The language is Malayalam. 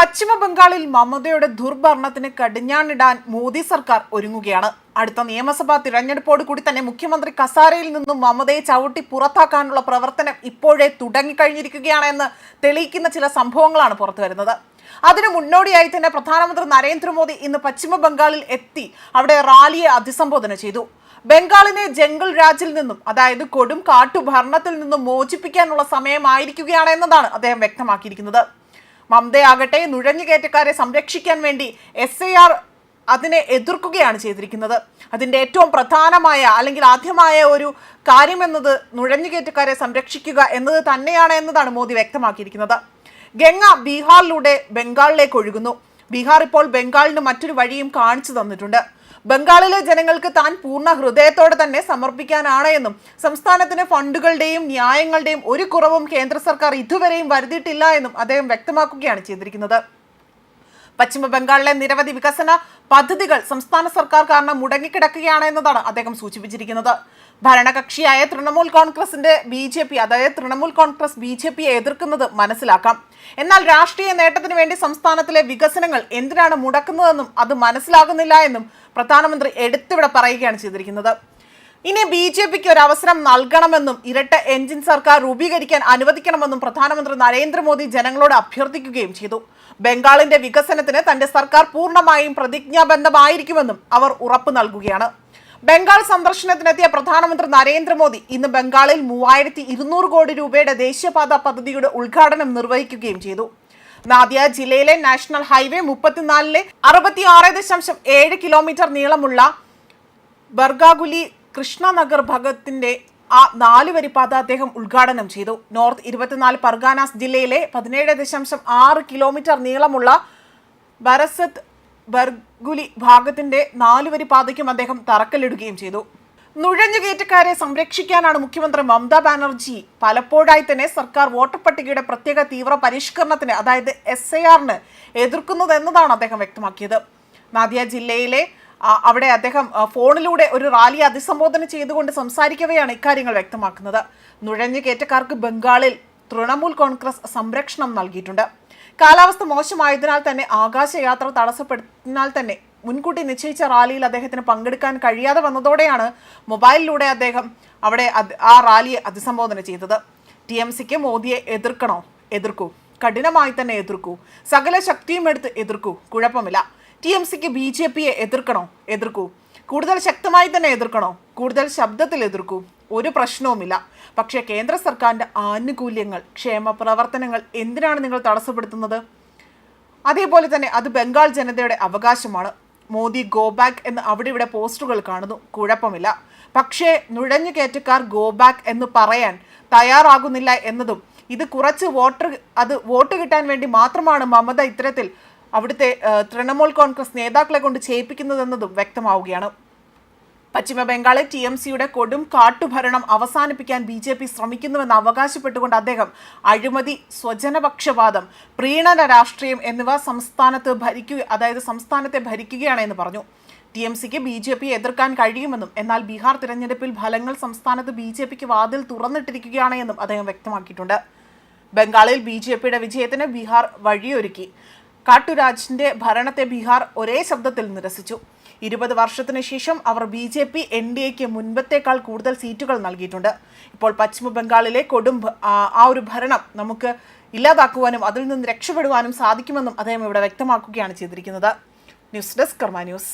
പശ്ചിമ ബംഗാളിൽ മമതയുടെ ദുർഭരണത്തിന് കടിഞ്ഞാണിടാൻ മോദി സർക്കാർ ഒരുങ്ങുകയാണ്. അടുത്ത നിയമസഭാ തിരഞ്ഞെടുപ്പോട് കൂടി തന്നെ മുഖ്യമന്ത്രി കസാരയിൽ നിന്നും മമതയെ ചവിട്ടി പുറത്താക്കാനുള്ള പ്രവർത്തനം ഇപ്പോഴേ തുടങ്ങിക്കഴിഞ്ഞിരിക്കുകയാണെന്ന് തെളിയിക്കുന്ന ചില സംഭവങ്ങളാണ് പുറത്തു വരുന്നത്. അതിനു മുന്നോടിയായി തന്നെ പ്രധാനമന്ത്രി നരേന്ദ്രമോദി ഇന്ന് പശ്ചിമ ബംഗാളിൽ എത്തി അവിടെ റാലിയെ അഭിസംബോധന ചെയ്തു. ബംഗാളിനെ ജംഗിൾ രാജിൽ നിന്നും അതായത് കൊടും കാട്ടുഭരണത്തിൽ നിന്നും മോചിപ്പിക്കാനുള്ള സമയമായിരിക്കുകയാണ് എന്നതാണ് അദ്ദേഹം വ്യക്തമാക്കിയിരിക്കുന്നത്. മമതയാകട്ടെ നുഴഞ്ഞുകയറ്റക്കാരെ സംരക്ഷിക്കാൻ വേണ്ടി എസ് ഐ ആർ അതിനെ എതിർക്കുകയാണ് ചെയ്തിരിക്കുന്നത്. അതിന്റെ ഏറ്റവും പ്രധാനമായ അല്ലെങ്കിൽ ആദ്യമായ ഒരു കാര്യമെന്നത് നുഴഞ്ഞുകയറ്റക്കാരെ സംരക്ഷിക്കുക എന്നത് തന്നെയാണ് എന്നതാണ് മോദി വ്യക്തമാക്കിയിരിക്കുന്നത്. ഗംഗ ബീഹാറിലൂടെ ബംഗാളിലേക്ക് ഒഴുകുന്നു. ബീഹാർ ഇപ്പോൾ ബംഗാളിന് മറ്റൊരു വഴിയും കാണിച്ചു തന്നിട്ടുണ്ട്. ബംഗാളിലെ ജനങ്ങൾക്ക് താൻ പൂർണ ഹൃദയത്തോടെ തന്നെ സമർപ്പിക്കാനാണ് എന്നും സംസ്ഥാനത്തിന് ഫണ്ടുകളുടെയും ന്യായങ്ങളുടെയും ഒരു കുറവും കേന്ദ്ര സർക്കാർ ഇതുവരെയും വരുത്തിയിട്ടില്ല എന്നും അദ്ദേഹം വ്യക്തമാക്കുകയാണ് ചെയ്തിരിക്കുന്നത്. പശ്ചിമ ബംഗാളിലെ നിരവധി വികസന പദ്ധതികൾ സംസ്ഥാന സർക്കാർ കാരണം മുടങ്ങിക്കിടക്കുകയാണ് എന്നതാണ് അദ്ദേഹം സൂചിപ്പിച്ചിരിക്കുന്നത്. ഭരണകക്ഷിയായ തൃണമൂൽ കോൺഗ്രസിന്റെ ബി ജെ പി അതായത് തൃണമൂൽ കോൺഗ്രസ് ബി ജെ പിയെ എതിർക്കുന്നത് മനസ്സിലാക്കാം. എന്നാൽ രാഷ്ട്രീയ നേട്ടത്തിന് വേണ്ടി സംസ്ഥാനത്തിലെ വികസനങ്ങൾ എന്തിനാണ് മുടക്കുന്നതെന്നും അത് മനസ്സിലാകുന്നില്ല എന്നും പ്രധാനമന്ത്രി എടുത്തിവിടെ പറയുകയാണ് ചെയ്തിരിക്കുന്നത്. ഇനി ബി ജെ പിക്ക് ഒരു അവസരം നൽകണമെന്നും ഇരട്ട എഞ്ചിൻ സർക്കാർ രൂപീകരിക്കാൻ അനുവദിക്കണമെന്നും പ്രധാനമന്ത്രി നരേന്ദ്രമോദി ജനങ്ങളോട് അഭ്യർത്ഥിക്കുകയും ചെയ്തു. ബംഗാളിന്റെ വികസനത്തിന് തന്റെ സർക്കാർ പൂർണമായും പ്രതിജ്ഞാബദ്ധമായിരിക്കുമെന്നും അവർ ഉറപ്പ് നൽകുകയാണ്. ബംഗാൾ സന്ദർശനത്തിനെത്തിയ പ്രധാനമന്ത്രി നരേന്ദ്രമോദി ഇന്ന് ബംഗാളിൽ മൂവായിരത്തി ഇരുന്നൂറ് കോടി രൂപയുടെ ദേശീയപാത പദ്ധതിയുടെ ഉദ്ഘാടനം നിർവഹിക്കുകയും ചെയ്തു. നാദിയ ജില്ലയിലെ നാഷണൽ ഹൈവേ മുപ്പത്തിനാലിലെ അറുപത്തി ആറ് ദശാംശം ഏഴ് കിലോമീറ്റർ നീളമുള്ള ബർഗാഗുലി കൃഷ്ണനഗർ ഭഗത്തിന്റെ ആ നാല് വരിപ്പാത പാത അദ്ദേഹം ഉദ്ഘാടനം ചെയ്തു. നോർത്ത് ഇരുപത്തിനാല് പർഗാനാസ് ജില്ലയിലെ പതിനേഴ് ദശാംശം ആറ് കിലോമീറ്റർ നീളമുള്ള ബരസത് ബർഗുലി ഭാഗത്തിന്റെ നാലുവരി പാതയ്ക്കും അദ്ദേഹം തറക്കല്ലിടുകയും ചെയ്തു. നുഴഞ്ഞുകയറ്റക്കാരെ സംരക്ഷിക്കാനാണ് മുഖ്യമന്ത്രി മമതാ ബാനർജി പലപ്പോഴായി തന്നെ സർക്കാർ വോട്ടർ പട്ടികയുടെ പ്രത്യേക തീവ്ര പരിഷ്കരണത്തിന് അതായത് എസ് ഐ ആറിന് എതിർക്കുന്നത് എന്നതാണ് അദ്ദേഹം വ്യക്തമാക്കിയത്. നാദിയ ജില്ലയിലെ അവിടെ അദ്ദേഹം ഫോണിലൂടെ ഒരു റാലി അഭിസംബോധന ചെയ്തുകൊണ്ട് സംസാരിക്കവെയാണ് ഇക്കാര്യങ്ങൾ വ്യക്തമാക്കുന്നത്. നുഴഞ്ഞു കയറ്റക്കാർക്ക് ബംഗാളിൽ തൃണമൂൽ കോൺഗ്രസ് സംരക്ഷണം നൽകിയിട്ടുണ്ട്. കാലാവസ്ഥ മോശമായതിനാൽ തന്നെ ആകാശയാത്ര തടസ്സപ്പെടുത്തിനാൽ തന്നെ മുൻകൂട്ടി നിശ്ചയിച്ച റാലിയിൽ അദ്ദേഹത്തിന് പങ്കെടുക്കാൻ കഴിയാതെ വന്നതോടെയാണ് മൊബൈലിലൂടെ അദ്ദേഹം അവിടെ ആ റാലിയെ അഭിസംബോധന ചെയ്തത്. ടി എം സിക്ക് മോദിയെ എതിർക്കണോ? എതിർക്കൂ. കഠിനമായി തന്നെ എതിർക്കൂ. സകല ശക്തിയും എടുത്ത് എതിർക്കൂ. കുഴപ്പമില്ല. ടി എം സിക്ക് ബി ജെ പിയെ എതിർക്കണോ? എതിർക്കൂ. കൂടുതൽ ശക്തമായി തന്നെ എതിർക്കണോ? കൂടുതൽ ശബ്ദത്തിൽ എതിർക്കൂ. ഒരു പ്രശ്നവുമില്ല. പക്ഷേ കേന്ദ്ര സർക്കാരിന്റെ ആനുകൂല്യങ്ങൾ ക്ഷേമ പ്രവർത്തനങ്ങൾ എന്തിനാണ് നിങ്ങൾ തടസ്സപ്പെടുത്തുന്നത്? അതേപോലെ തന്നെ അത് ബംഗാൾ ജനതയുടെ അവകാശമാണ്. മോദി ഗോ ബാക്ക് എന്ന് അവിടെ ഇവിടെ പോസ്റ്ററുകൾ കാണുന്നു. കുഴപ്പമില്ല. പക്ഷേ നുഴഞ്ഞു കയറ്റക്കാർ ഗോ ബാക്ക് എന്ന് പറയാൻ തയ്യാറാകുന്നില്ല എന്നതും ഇത് കുറച്ച് വോട്ടർ അത് വോട്ട് കിട്ടാൻ വേണ്ടി മാത്രമാണ് മമത ഇത്തരത്തിൽ അവിടുത്തെ തൃണമൂൽ കോൺഗ്രസ് നേതാക്കളെ കൊണ്ട് ചെയ്യിപ്പിക്കുന്നതെന്നതും വ്യക്തമാവുകയാണ്. പശ്ചിമ ബംഗാളിൽ ടി എം സിയുടെ കൊടും കാട്ടുഭരണം അവസാനിപ്പിക്കാൻ ബി ജെ പി ശ്രമിക്കുന്നുവെന്ന് അവകാശപ്പെട്ടുകൊണ്ട് അദ്ദേഹം അഴിമതി സ്വജനപക്ഷപാതം പ്രീണന രാഷ്ട്രീയം എന്നിവ സംസ്ഥാനത്ത് ഭരിക്കുക അതായത് സംസ്ഥാനത്തെ ഭരിക്കുകയാണ് എന്ന് പറഞ്ഞു. ടി എം സിക്ക് ബി ജെ പിയെ എതിർക്കാൻ കഴിയുമെന്നും എന്നാൽ ബീഹാർ തിരഞ്ഞെടുപ്പിൽ ഫലങ്ങൾ സംസ്ഥാനത്ത് ബി ജെ പിക്ക് വാതിൽ തുറന്നിട്ടിരിക്കുകയാണ് എന്നും അദ്ദേഹം വ്യക്തമാക്കിയിട്ടുണ്ട്. ബംഗാളിൽ ബി ജെ പിയുടെ വിജയത്തിന് ബീഹാർ വഴിയൊരുക്കി. കാട്ടുരാജിന്റെ ഭരണത്തെ ബീഹാർ ഒരേ ശബ്ദത്തിൽ നിരസിച്ചു. ഇരുപത് വർഷത്തിന് ശേഷം അവർ B J P N D എക്ക് മുൻപത്തേക്കാൾ കൂടുതൽ സീറ്റുകൾ നൽകിയിട്ടുണ്ട്. ഇപ്പോൾ പശ്ചിമ ബംഗാളിലെ കൊടും ആ ഒരു ഭരണം നമുക്ക് ഇല്ലാതാക്കുവാനും അതിൽ നിന്ന് രക്ഷപ്പെടുവാനും സാധിക്കുമെന്നും അദ്ദേഹം ഇവിടെ വ്യക്തമാക്കുകയാണ് ചെയ്തിരിക്കുന്നത്. News desk Karma news.